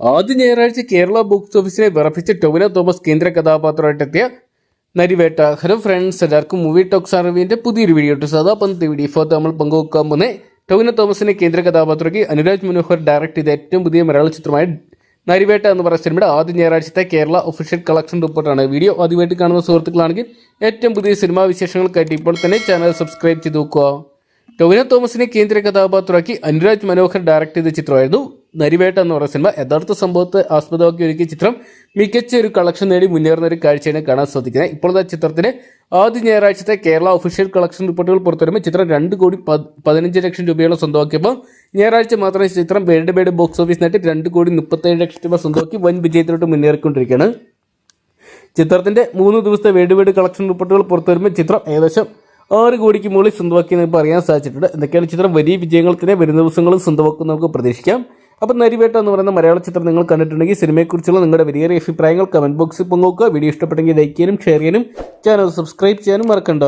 ആദ്യ ഞായറാഴ്ച കേരള ബോക്സ് ഓഫീസിനെ വിറപ്പിച്ച ടൊവിന തോമസ് കേന്ദ്ര കഥാപാത്രമായിട്ടെത്തിയ നരിവേട്ട. ഹലോ ഫ്രണ്ട്സ് എല്ലാവർക്കും മൂവി ടോക്സ് അറിവിന്റെ പുതിയൊരു വീഡിയോ ഇട്ട് സദാ പന്ത് വീഡിയോ നമ്മൾ പങ്കുവെക്കാൻ പോകുന്ന ടൊവിനോ തോമസിനെ കേന്ദ്ര കഥാപാത്രമാക്കി അനുരാജ് മനോഹർ ഡയറക്ട് ചെയ്ത ഏറ്റവും പുതിയ മലയാള ചിത്രമായ നരിവേട്ട എന്ന് പറയുന്ന സിനിമയുടെ ആദ്യ ഞായറാഴ്ചത്തെ കേരള ഒഫീഷ്യൽ കളക്ഷൻ റിപ്പോർട്ടാണ് വീഡിയോ ആദ്യമായിട്ട് കാണുന്ന സുഹൃത്തുക്കളാണെങ്കിൽ ഏറ്റവും പുതിയ സിനിമാ വിശേഷങ്ങൾക്കായിട്ട് ഇപ്പോൾ തന്നെ ചാനൽ സബ്സ്ക്രൈബ് ചെയ്ത് നോക്കുക. ടൊവിനോ തോമസിനെ കേന്ദ്ര കഥാപാത്രമാക്കി അനുരാജ് മനോഹർ ഡയറക്ട് ചെയ്ത ചിത്രമായിരുന്നു നരിവേട്ട എന്ന് പറയുന്ന സിനിമ. യഥാർത്ഥ സംഭവത്തെ ആസ്പദമാക്കി ഒരുക്കിയ ചിത്രം. മികച്ച ഒരു കളക്ഷൻ നേടി മുന്നേറുന്ന ഒരു കാഴ്ചയാണ് കാണാൻ സാധിക്കുന്നത്. ഇപ്പോഴത്തെ ചിത്രത്തിന് ആദ്യ ഞായറാഴ്ചത്തെ കേരള ഒഫീഷ്യൽ കളക്ഷൻ റിപ്പോർട്ടുകൾ പുറത്തുവരുമ്പോൾ ചിത്രം രണ്ട് കോടി പത്- പതിനഞ്ച് ലക്ഷം രൂപയോളം സ്വന്തമാക്കിയപ്പോൾ ഞായറാഴ്ച മാത്രമേ ചിത്രം വേൾഡ് വൈഡ് ബോക്സ് ഓഫീസ് നേട്ടി രണ്ട് കോടി മുപ്പത്തേഴ് ലക്ഷം രൂപ സ്വന്തമാക്കി വൻ വിജയത്തിലോട്ട് മുന്നേറിക്കൊണ്ടിരിക്കുകയാണ്. ചിത്രത്തിന്റെ മൂന്ന് ദിവസത്തെ വേൾഡ് വൈഡ് കളക്ഷൻ റിപ്പോർട്ടുകൾ പുറത്തുവരുമ്പോൾ ചിത്രം ഏകദേശം ആറ് കോടിക്ക് മുകളിൽ സ്വന്തമാക്കിയെന്ന് നമുക്ക് അറിയാൻ സാധിച്ചിട്ടുണ്ട്. എന്തൊക്കെയാണ് ചിത്രം? വലിയ വിജയങ്ങൾ തന്നെ വരുന്ന ദിവസങ്ങളിൽ സ്വന്തമാക്കും നമുക്ക് പ്രതീക്ഷിക്കാം. അപ്പം നരിവേട്ട എന്ന് പറയുന്ന മലയാള ചിത്രം നിങ്ങൾ കണ്ടിട്ടുണ്ടെങ്കിൽ സിനിമയെക്കുറിച്ചുള്ള നിങ്ങളുടെ വലിയ അഭിപ്രായങ്ങൾ കമന്റ് ബോക്സിൽ പങ്കുവെക്കുക. വീഡിയോ ഇഷ്ടപ്പെട്ടെങ്കിൽ ലൈക്ക് ചെയ്യാനും ഷെയർ ചെയ്യാനും ചാനൽ സബ്സ്ക്രൈബ് ചെയ്യാനും മറക്കണ്ട.